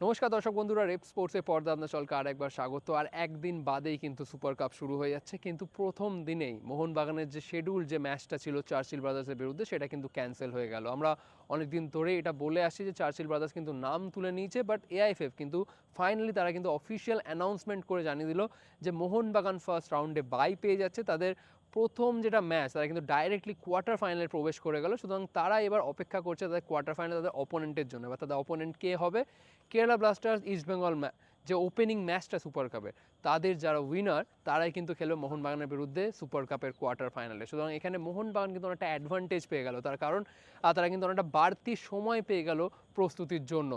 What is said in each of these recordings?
নমস্কার দর্শক বন্ধুরা, রেপ স্পোর্টসে পর্দা আপনার চলকে আর একবার স্বাগত। আর একদিন বাদেই কিন্তু সুপার কাপ শুরু হয়ে যাচ্ছে, কিন্তু প্রথম দিনেই মোহনবাগানের যে শেডিউল যে ম্যাচটা ছিল চার্চিল ব্রাদার্সের বিরুদ্ধে, সেটা কিন্তু ক্যান্সেল হয়ে গেল। আমরা অনেকদিন ধরে এটা বলে আসছি যে চার্চিল ব্রাদার্স কিন্তু নাম তুলে নিয়েছে বাট এআইএফএফ কিন্তু ফাইনালি তারা কিন্তু অফিসিয়াল অ্যানাউন্সমেন্ট করে জানিয়ে দিল যে মোহনবাগান ফার্স্ট রাউন্ডে বাই পেয়ে যাচ্ছে। তাদের প্রথম যেটা ম্যাচ, তারা কিন্তু ডাইরেক্টলি কোয়ার্টার ফাইনালে প্রবেশ করে গেল। সুতরাং তারা এবার অপেক্ষা করছে তাদের কোয়ার্টার ফাইনাল তাদের অপোনেন্টের জন্য। বা তাদের অপোনেন্ট কে হবে? কেরালা ব্লাস্টার্স ইস্ট বেঙ্গল যে ওপেনিং ম্যাচটা সুপার কাপের তাদের যারা উইনার তারাই কিন্তু খেলবে মোহনবাগানের বিরুদ্ধে সুপার কাপের কোয়ার্টার ফাইনালে সুতরাং এখানে মোহনবাগান কিন্তু অনেকটা অ্যাডভান্টেজ পেয়ে গেল। তার কারণ তারা কিন্তু অনেকটা বাড়তি সময় পেয়ে গেল প্রস্তুতির জন্য।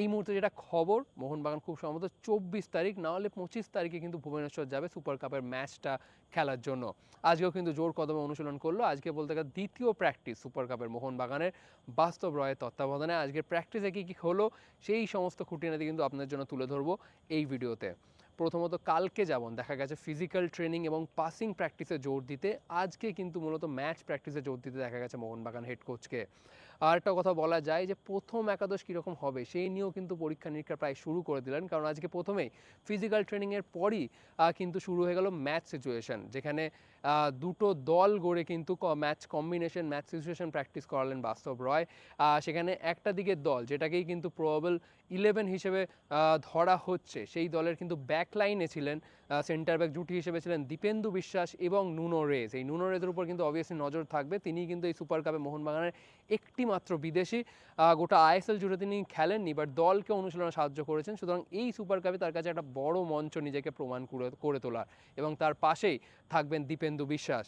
এই মুহূর্তে যেটা খবর, মোহনবাগান খুব সম্ভবত চব্বিশ তারিখ, না হলে পঁচিশ তারিখে কিন্তু ভুবনেশ্বর যাবে সুপার কাপের ম্যাচটা খেলার জন্য। আজকেও কিন্তু জোর কদমে অনুশীলন করল। আজকে বলতে গেলে দ্বিতীয় প্র্যাকটিস সুপার কাপের মোহনবাগানের বাস্তব রয়ের তত্ত্বাবধানে। আজকের প্র্যাকটিসে কী কী হলো, সেই সমস্ত খুঁটিনাটি কিন্তু আপনাদের জন্য তুলে ধরবো এই ভিডিওতে। প্রথমত কালকে যেমন দেখা গেছে ফিজিক্যাল ট্রেনিং এবং পাসিং প্র্যাকটিসে জোর দিতে। আজকে কিন্তু মূলত ম্যাচ প্র্যাকটিসে জোর দিতে দেখা গেছে মোহনবাগান হেড কোচকে আর একটা কথা বলা যায় যে প্রথম একাদশ কীরকম হবে সেই নিয়েও কিন্তু পরীক্ষা নিরীক্ষা প্রায় শুরু করে দিলেন। কারণ আজকে প্রথমেই ফিজিক্যাল ট্রেনিংয়ের পরই কিন্তু শুরু হয়ে গেল ম্যাচ সিচুয়েশন যেখানে দুটো দল গড়ে কিন্তু match combination match situation practice করালেন বাস্তব রয়। সেখানে একটা দিকের দল, যেটাকেই কিন্তু প্রবাবল ইলেভেন হিসেবে ধরা হচ্ছে, সেই দলের কিন্তু ব্যাক লাইনে ছিলেন সেন্টার ব্যাক জুটি হিসেবে ছিলেন দীপেন্দু বিশ্বাস এবং নুনো রেজ। এই নুনো রেজের উপর কিন্তু অবভিয়াসলি নজর থাকবে। তিনি কিন্তু এই সুপার কাপে মোহনবাগানের একটি মাত্র বিদেশি গোটা আইএসএল জুড়ে তিনি খেলেননি বাট দলকে অনুশীলনে সাহায্য করেছেন। সুতরাং এই সুপার কাপে তার কাছে একটা বড় মঞ্চ নিজেকে প্রমাণ করে করে তোলার এবং তার পাশেই থাকবেন দীপেন্দু বিশ্বাস।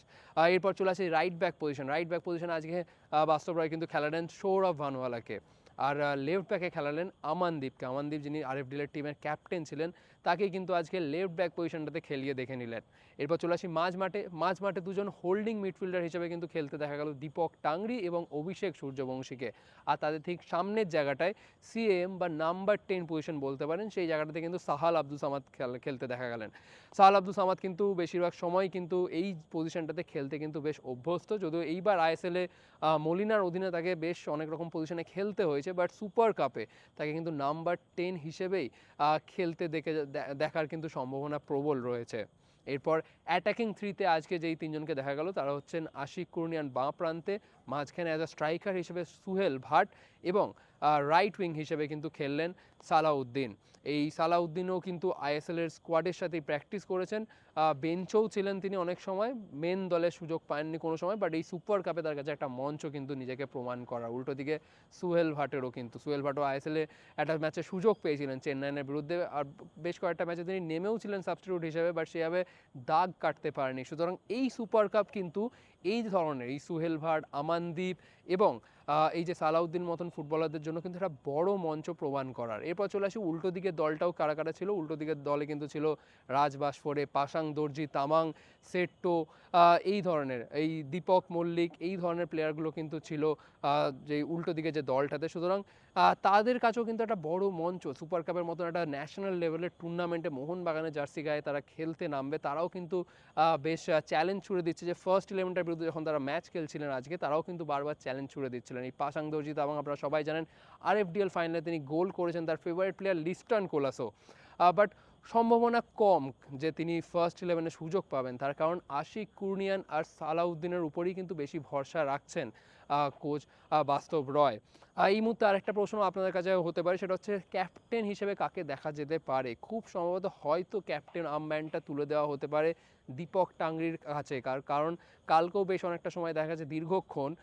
এরপর চলে আসে right back position right back position আজকে বাস্তব রায় কিন্তু খেলালেন সৌরভ ভানুয়ালাকে। আর লেফট ব্যাকে খেলালেন আমানদীপকে আমানদীপ যিনি আরএফ ডিলের টিমের ক্যাপ্টেন ছিলেন তাকে কিন্তু আজকে লেফট ব্যাক পজিশনটাতে খেলিয়ে দেখে নিলেন। এরপর চলে আসি মাঝ মাঠে। মাঝ মাঠে দুজন হোল্ডিং মিডফিল্ডার হিসেবে কিন্তু খেলতে দেখা গেল দীপক টাংরি এবং অভিষেক সূর্যবংশীকে। আর তাদের ঠিক সামনের জায়গাটায় সিএম বা নাম্বার টেন পজিশন বলতে পারেন, সেই জায়গাটাতে কিন্তু সাহাল আব্দুল সামাদ খেল- খেলতে দেখা গেলেন। সাহাল আব্দুল সামাদ কিন্তু বেশিরভাগ সময় কিন্তু এই পজিশনটাতে খেলতে কিন্তু বেশ অভ্যস্ত, যদিও এইবার আইএসএলে মলিনার অধীনে তাকে বেশ অনেক রকম পজিশনে খেলতে হয়েছে বাট সুপার কাপে তাকে কিন্তু নাম্বার টেন হিসেবেই খেলতে দেখে দেখার কিন্তু সম্ভাবনা প্রবল রয়েছে। এরপর অ্যাটাকিং থ্রিতে আজকে যেই তিনজনকে দেখা গেল, তারা হচ্ছেন আশিক কুর্নিয়ান বাঁ প্রান্তে, মাঝখানে অ্যাজ আ স্ট্রাইকার হিসেবে সুহেল ভাট এবং রাইট উইং হিসেবে কিন্তু খেললেন সালাউদ্দিন। এই সালাউদ্দিনও কিন্তু আইএসএল এর স্কোয়াডের সাথেই প্র্যাকটিস করেছেন। বেঞ্চও ছিলেন তিনি অনেক সময় মেন দলের সুযোগ পাননি কোনো সময় বাট এই সুপার কাপে তার কাছে একটা মঞ্চ কিন্তু নিজেকে প্রমাণ করার উল্টো দিকে সুহেল ভাটেরও কিন্তু, সুহেল ভাটও আইএসএলে একটা ম্যাচে সুযোগ পেয়েছিলেন চেন্নাইয়ের বিরুদ্ধে। আর বেশ কয়েকটা ম্যাচে তিনি নেমেও ছিলেন সাবস্টিটিউট হিসেবে বাট সেভাবে দাগ কাটতে পারেনি। সুতরাং এই সুপার কাপ কিন্তু এই ধরনের, এই সুহেল ভাট, আমানদীপ এবং এই যে সালাউদ্দিন মতন ফুটবলারদের জন্য কিন্তু একটা বড় মঞ্চ প্রমাণ করার। এরপর চলে আসি উল্টো দিকের দলটাও কারা কারা ছিল? উল্টো দিকের দলে কিন্তু ছিল রাজবাসফোরে পাশাং দর্জি, তামাং, সেট্টো এই ধরনের, এই দীপক মল্লিক, এই ধরনের প্লেয়ারগুলো কিন্তু ছিল যে উল্টো দিকে যে দলটাতে। সুতরাং তাদের কাছেও কিন্তু একটা বড় মঞ্চ, সুপার কাপের মতন একটা ন্যাশনাল লেভেলের টুর্নামেন্টে মোহনবাগানের জার্সি গায়ে তারা খেলতে নামবে। তারাও কিন্তু বেশ চ্যালেঞ্জ ছুড়ে দিচ্ছে যে ফার্স্ট ইলেভেনটার বিরুদ্ধে যখন তারা ম্যাচ খেলছিলেন আজকে, তারাও কিন্তু বারবার চ্যালেঞ্জ ছুড়ে দিচ্ছিলেন। এই পাসাং দর্জিত এবং আপনারা সবাই জানেন আর আরএফডিএল ফাইনালে তিনি গোল করেছেন তার favourite player Liston Colaco. But সম্ভাবনা কম যে তিনি ফার্স্ট ইলেভেনে সুযোগ পাবেন, তার কারণ আশিক কুর্নিয়ান আর সালাউদ্দিনের উপরেই কিন্তু বেশি ভরসা রাখছেন কোচ বাস্তব রয়। এই মুহূর্তে আরেকটা প্রশ্ন আপনাদের কাছে হতে পারে, সেটা হচ্ছে ক্যাপ্টেন হিসেবে কাকে দেখা যেতে পারে? খুব সম্ভবত হয়তো ক্যাপ্টেন আম্ব্যান্ডটা তুলে দেওয়া হতে পারে দীপক টাংরির কাছে, কার- কারণ কালকেও বেশ অনেকটা সময় দেখা গেছে দীর্ঘক্ষণ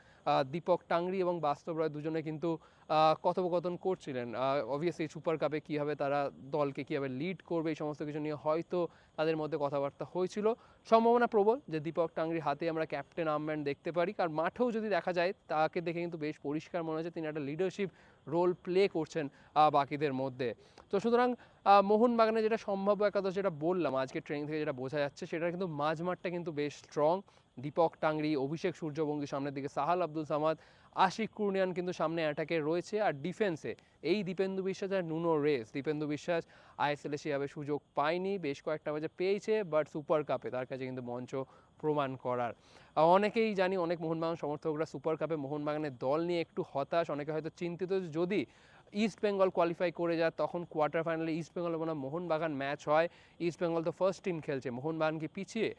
দীপক টাংরি এবং বাস্তব রয় দুজনে কিন্তু কথোপকথন করছিলেন। অবভিয়াসলি সুপার কাপে কীভাবে তারা দলকে কীভাবে লিড করবে এই সমস্ত কিছু নিয়ে হয়তো তাদের মধ্যে কথাবার্তা হয়েছিল। সম্ভাবনা প্রবল যে দীপক টাংরির হাতে আমরা ক্যাপ্টেন আর্মব্যান্ড দেখতে পারি, কারণ মাঠেও যদি দেখা যায়, তাকে দেখে কিন্তু বেশ পরিষ্কার মনে হচ্ছে তিনি একটা লিডারশিপ রোল প্লে করছেন বাকিদের মধ্যে। তো সুতরাং মোহনবাগানে যেটা সম্ভাব্য একাদশ যেটা বললাম আজকে ট্রেনিং থেকে যেটা বোঝা যাচ্ছে সেটা কিন্তু মাঝ মাঠটা কিন্তু বেশ স্ট্রং দীপক টাংরি, অভিষেক সূর্যবঙ্গী সামনের দিকে, সাহাল আব্দুল সামাদ, আশিক কুর্নিয়ান কিন্তু সামনে অ্যাটাকে রয়েছে। আর ডিফেন্সে এই দীপেন্দু বিশ্বাস আর নুনো রেস। দীপেন্দু বিশ্বাস আইএসএলে সেভাবে সুযোগ পায়নি, বেশ কয়েকটা ম্যাচে পেয়েছে বাট সুপার কাপে তার কাছে কিন্তু মঞ্চ প্রমাণ করার। অনেকেই জানি, অনেক মোহনবাগান সমর্থকরা সুপার কাপে মোহনবাগানের দল নিয়ে একটু হতাশ। অনেকে হয়তো চিন্তিত যদি ইস্ট বেঙ্গল কোয়ালিফাই করে যায়, তখন কোয়ার্টার ফাইনালে ইস্ট বেঙ্গল এবং মোহনবাগান ম্যাচ হয়। ইস্ট বেঙ্গল তো ফার্স্ট টিম খেলছে। মোহনবাগানকে পিছিয়ে?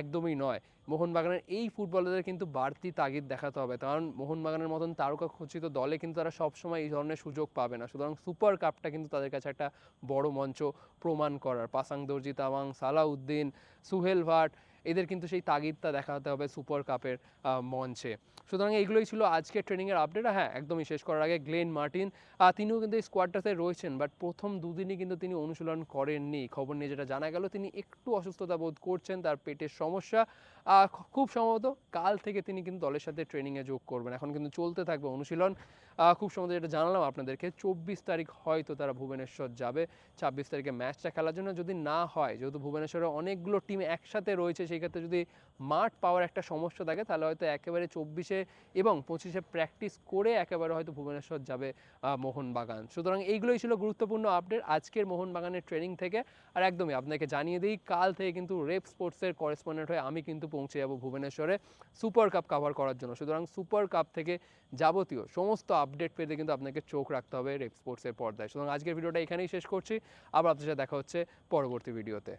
একদমই নয়। মোহনবাগানের এই ফুটবলারদের কিন্তু বাড়তি তাগিদ দেখাতে হবে। কারণ মোহনবাগানের মতন তারকা খচিত দলে কিন্তু তারা সবসময় এই ধরনের সুযোগ পাবে না। সুতরাং সুপার কাপটা কিন্তু তাদের কাছে একটা বড় মঞ্চ প্রমাণ করার। পাসাং দর্জি, তাওয়াং, সালাউদ্দিন, সুহেল ভাট এদের কিন্তু সেই তাগিদটা দেখাতে হবে সুপার কাপের মঞ্চে। সুতরাং এইগুলোই ছিল আজকের ট্রেনিংয়ের আপডেট হ্যাঁ একদমই শেষ করার আগে গ্লেন মার্টিন তিনিও কিন্তু এই স্কোয়াডটাতে রয়েছেন বাট প্রথম দুদিনই কিন্তু তিনি অনুশীলন করেননি। খবর নিয়ে যেটা জানা গেল, তিনি একটু অসুস্থতা বোধ করছেন, তার পেটের সমস্যা। খুব সম্ভবত কাল থেকে তিনি কিন্তু দলের সাথে ট্রেনিংয়ে যোগ করবেন। এখন কিন্তু চলতে থাকবে অনুশীলন। খুব সম্ভবত যেটা জানালাম আপনাদেরকে, চব্বিশ তারিখ হয়তো তারা ভুবনেশ্বর যাবে। ছাব্বিশ তারিখে ম্যাচটা খেলার জন্য যদি না হয়, যেহেতু ভুবনেশ্বরে অনেকগুলো টিম একসাথে রয়েছে সেই ক্ষেত্রে যদি মাঠ পাওয়ার একটা সমস্যা থাকে, তাহলে হয়তো একেবারে চব্বিশে এবং পঁচিশে প্র্যাকটিস করে একেবারে হয়তো ভুবনেশ্বর যাবে মোহনবাগান। সুতরাং এইগুলোই ছিল গুরুত্বপূর্ণ আপডেট আজকের মোহনবাগানের ট্রেনিং থেকে। আর একদমই আপনাকে জানিয়ে দিই, কাল থেকে কিন্তু রেপ স্পোর্টসের করেসপন্ডেন্ট হয়ে আমি কিন্তু পৌঁছে যাব ভুবনেশ্বরে সুপার কাপ কভার করার জন্য। সুতরাং সুপার কাপ থেকে যাবতীয় সমস্ত আপডেট পেতে কিন্তু আপনাকে চোখ রাখতে হবে রেপ স্পোর্টসের পর্দায়। সুতরাং আজকের ভিডিওটা এখানেই শেষ করছি। আবার আপনার সাথে দেখা হচ্ছে পরবর্তী ভিডিওতে